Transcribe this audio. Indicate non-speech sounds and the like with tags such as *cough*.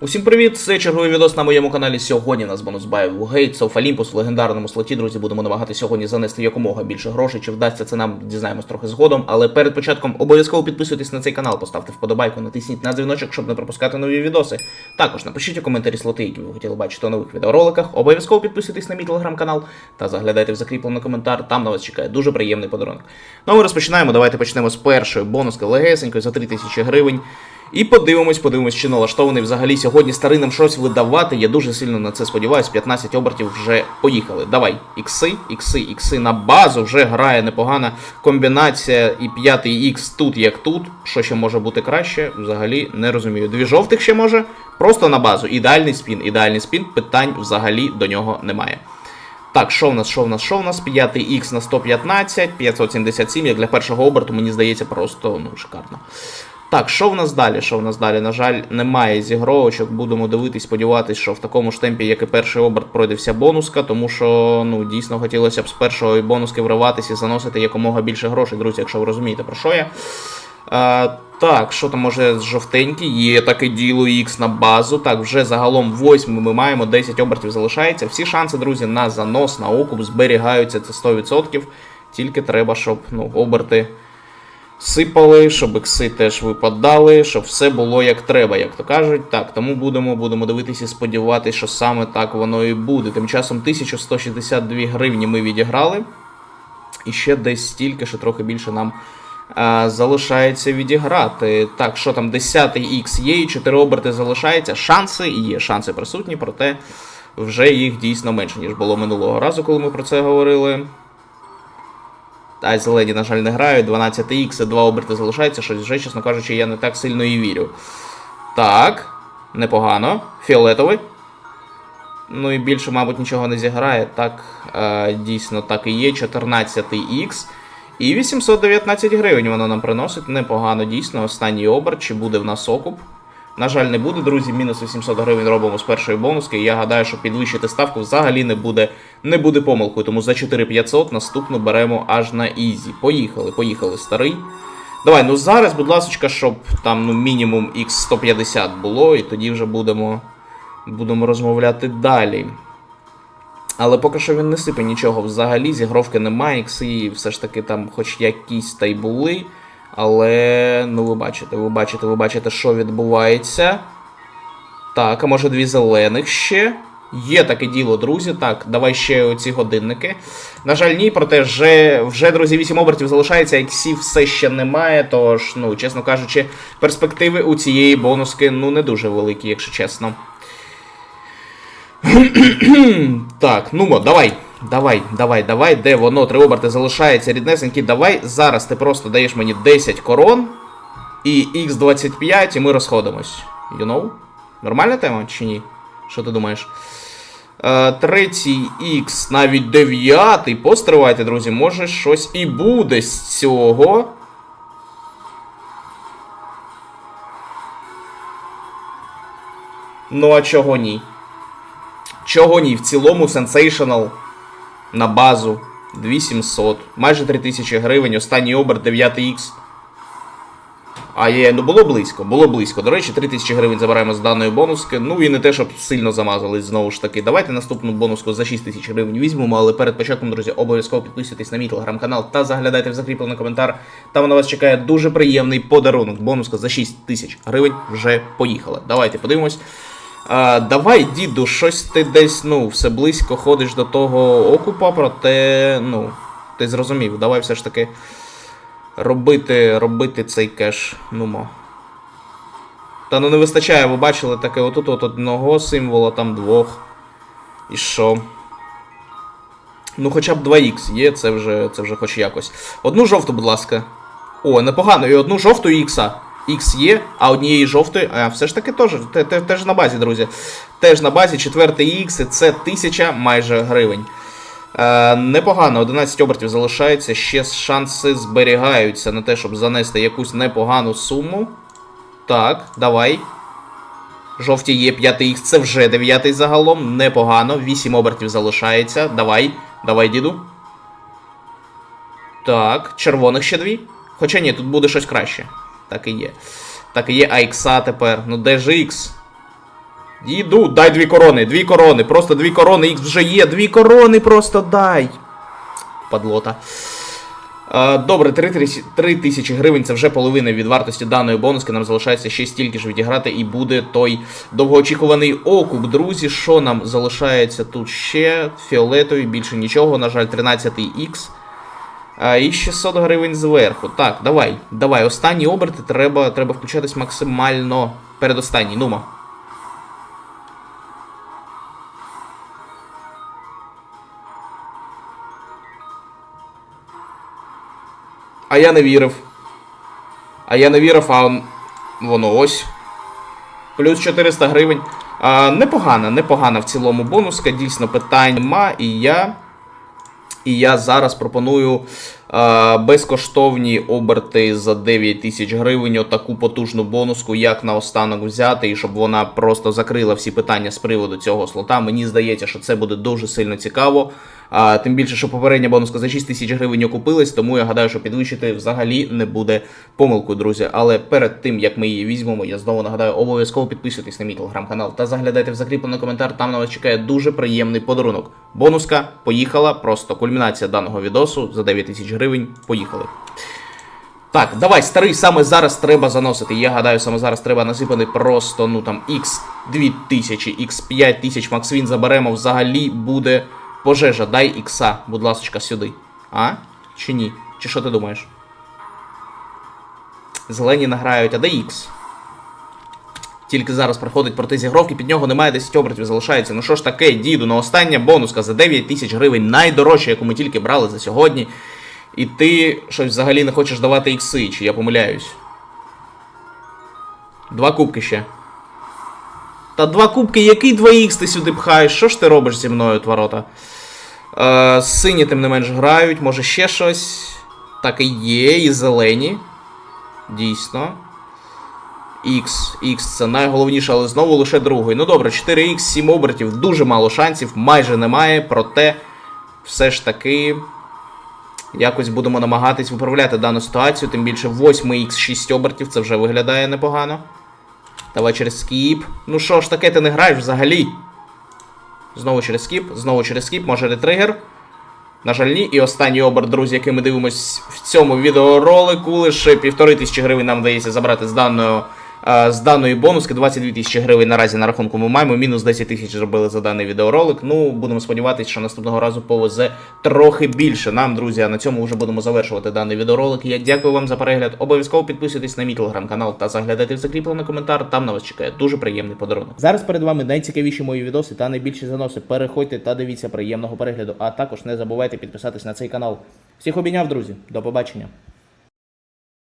Усім привіт! Це черговий відос на моєму каналі. Сьогодні нас бонус бай в Gates of Olympus в легендарному слоті. Друзі, будемо намагатися сьогодні занести якомога більше грошей. Чи вдасться це нам дізнаємось трохи згодом. Але перед початком обов'язково підписуйтесь на цей канал, поставте вподобайку, натисніть на дзвіночок, щоб не пропускати нові відоси. Також напишіть у коментарі слоти, які ви хотіли бачити у нових відеороликах. Обов'язково підписуйтесь на мій телеграм-канал та заглядайте в закріплений коментар. Там на вас чекає дуже приємний подарунок. Ну а ми розпочинаємо. Давайте почнемо з першої бонуски легесенької за 3000 гривень. І подивимось, подивимось, чи налаштований взагалі сьогодні старий щось видавати. Я дуже сильно на це сподіваюся. 15 обертів вже поїхали. Давай, ікси, ікси, ікси на базу. Вже грає непогана комбінація. І п'ятий ікс тут як тут. Що ще може бути краще? Взагалі не розумію. Дві жовтих ще може. Просто на базу. Ідеальний спін, ідеальний спін. Питань взагалі до нього немає. Так, що в нас, що в нас, що в нас? 5 х на 115, 577, як для першого оберту, мені здається, просто ну, шикарно. Так, що в нас далі? Що в нас далі? На жаль, немає зігровочок. Будемо дивитись, сподіватись, що в такому ж темпі, як і перший оберт, пройде вся бонуска, тому що ну, дійсно хотілося б з першої бонуски вриватися і заносити якомога більше грошей, друзі, якщо ви розумієте, про що я. А, так, що там може з жовтенький? Є таке діло X на базу. Так, вже загалом 8 ми маємо, 10 обертів залишається. Всі шанси, друзі, на занос, на окуп зберігаються це 100%. Тільки треба, щоб ну, оберти сипали, щоб ікси теж випадали, щоб все було як треба, як то кажуть. Так, тому будемо, будемо дивитися і сподіватися, що саме так воно і буде. Тим часом 1162 гривні ми відіграли. І ще десь стільки, що трохи більше нам а, залишається відіграти. Так, що там, 10-й X є, і 4 оберти залишається. Шанси є, шанси присутні, проте вже їх дійсно менше, ніж було минулого разу, коли ми про це говорили. А зелені, на жаль, не грають. 12х, 2 оберти залишається, щось вже, чесно кажучи, я не так сильно і вірю. Так, непогано. Фіолетовий. Ну і більше, мабуть, нічого не зіграє. Так, е, дійсно, так і є. 14х. І 819 гривень воно нам приносить. Непогано, дійсно. Останній оберт, чи буде в нас окуп. На жаль, не буде, друзі. Мінус 800 гривень робимо з першої бонуски. Я гадаю, що підвищити ставку взагалі не буде, не буде помилкою. Тому за 4500 наступну беремо аж на ізі. Поїхали, поїхали, старий. Давай, ну зараз, будь ласка, щоб там ну, мінімум X150 було, і тоді вже будемо, будемо розмовляти далі. Але поки що він не сипе нічого взагалі, зігровки немає, ікси все ж таки там хоч якісь та й були. Але, ну ви бачите, ви бачите, ви бачите, що відбувається. Так, а може дві зелених ще. Є таке діло, друзі. Так, давай ще оці годинники. На жаль, ні, проте вже, вже друзі, 8 обертів залишається, іксів все ще немає. Тож, ну, чесно кажучи, перспективи у цієї бонуски ну, не дуже великі, якщо чесно. *clears throat* так, ну давай. Давай, давай, давай, де воно, три оберти залишається ріднесенький. Давай зараз ти просто даєш мені 10 корон і X25, і ми розходимось. You know? Нормальна тема чи ні? Що ти думаєш? Е, третій X, навіть дев'ятий. Постривайте, друзі, може щось і буде з цього. Ну, а чого ні? Чого ні? В цілому Sensational на базу 2700, майже 3000 гривень, останній оберт 9х. А є, ну було близько, було близько. До речі, 3000 гривень забираємо з даної бонуски. Ну і не те, щоб сильно замазались знову ж таки. Давайте наступну бонуску за 6000 гривень візьмемо, але перед початком, друзі, обов'язково підписуйтесь на мій телеграм-канал та заглядайте в закріплений коментар. Там на вас чекає дуже приємний подарунок. Бонуска за 6000 гривень вже поїхала. Давайте подивимось. А, давай, діду, щось ти десь, ну, все близько ходиш до того окупа, проте, ну, ти зрозумів, давай все ж таки робити, робити цей кеш. Нумо. Та ну не вистачає, ви бачили таке отут от одного символа, там двох. І що? Ну, хоча б 2х є, це вже, це вже хоч якось. Одну жовту, будь ласка. О, непогано, і одну жовту ікса. X є, а однієї жовтої. А все ж таки теж, те- те- теж на базі, друзі. Теж на базі четвертий X, це 1000 майже гривень. Е, непогано, 11 обертів залишається, ще шанси зберігаються на те, щоб занести якусь непогану суму. Так, давай. Жовті є 5 X, це вже 9 загалом. Непогано. 8 обертів залишається. Давай, давай, діду. Так, червоних ще дві. Хоча ні, тут буде щось краще. Так і є. Так і є, а ікса тепер. Ну де ж ікс? Діду, дай дві корони, дві корони, просто дві корони, їх вже є, дві корони просто дай. Падлота. Добре, 3 тисячі- 3 тисячі гривень це вже половина від вартості даної бонуски. Нам залишається ще стільки ж відіграти, і буде той довгоочікуваний окуп. Друзі, що нам залишається тут ще? Фіолетовий, більше нічого, на жаль, 13 х і 600 гривень зверху. Так, давай, давай. Останні оберти треба, треба включатись максимально передостанній. Нума. А я не вірив. А я не вірив, а воно ось. Плюс 400 гривень. А, непогана, непогана в цілому бонуска. Дійсно, питань нема. І я. І я зараз пропоную безкоштовні оберти за 9 тисяч гривень, отаку потужну бонуску, як наостанок взяти, і щоб вона просто закрила всі питання з приводу цього слота. Мені здається, що це буде дуже сильно цікаво. А, тим більше, що попередня бонуска за 6 тисяч гривень окупилась, тому я гадаю, що підвищити взагалі не буде помилкою, друзі. Але перед тим як ми її візьмемо, я знову нагадаю, обов'язково підписуйтесь на мій телеграм-канал та заглядайте в закріплений коментар. Там на вас чекає дуже приємний подарунок. Бонуска поїхала, просто кульмінація даного відосу за 9 тисяч гривень. Поїхали. Так, давай, старий, саме зараз треба заносити. Я гадаю, саме зараз треба насипати просто, ну там, x 2000, x 5000 Максвін заберемо, взагалі буде пожежа. Дай ікса, будь ласочка, сюди. А? Чи ні? Чи що ти думаєш? Зелені награють, а де ікс? Тільки зараз проходить проти зігровки, під нього немає 10 обертів, залишається. Ну що ж таке, діду, на остання бонуска за 9 тисяч гривень, найдорожча, яку ми тільки брали за сьогодні. І ти щось взагалі не хочеш давати ікси, чи я помиляюсь? Два кубки ще. Та два кубки, який 2 ікс ти сюди пхаєш? Що ж ти робиш зі мною, творота? Е, сині, тим не менш, грають, може ще щось. Так і є, і зелені. Дійсно. X, X це найголовніше, але знову лише другий. Ну добре, 4X, 7 обертів, дуже мало шансів, майже немає, проте все ж таки якось будемо намагатись виправляти дану ситуацію, тим більше 8X 6 обертів, це вже виглядає непогано. Давай через скіп. Ну що ж таке, ти не граєш взагалі? Знову через скіп, знову через скіп, може ретригер. На жаль, ні. І останній оберт, друзі, який ми дивимось в цьому відеоролику. Лише півтори тисячі гривень нам вдається забрати з даної, е, з даної бонуски. 22 тисячі гривень наразі на рахунку ми маємо. Мінус 10 тисяч зробили за даний відеоролик. Ну, будемо сподіватися, що наступного разу повезе трохи більше нам, друзі. На цьому вже будемо завершувати даний відеоролик. Я дякую вам за перегляд. Обов'язково підписуйтесь на мій телеграм-канал та заглядайте в закріплений коментар. Там на вас чекає дуже приємний подарунок. Зараз перед вами найцікавіші мої відоси та найбільші заноси. Переходьте та дивіться приємного перегляду. А також не забувайте підписатись на цей канал. Всіх обійняв, друзі. До побачення.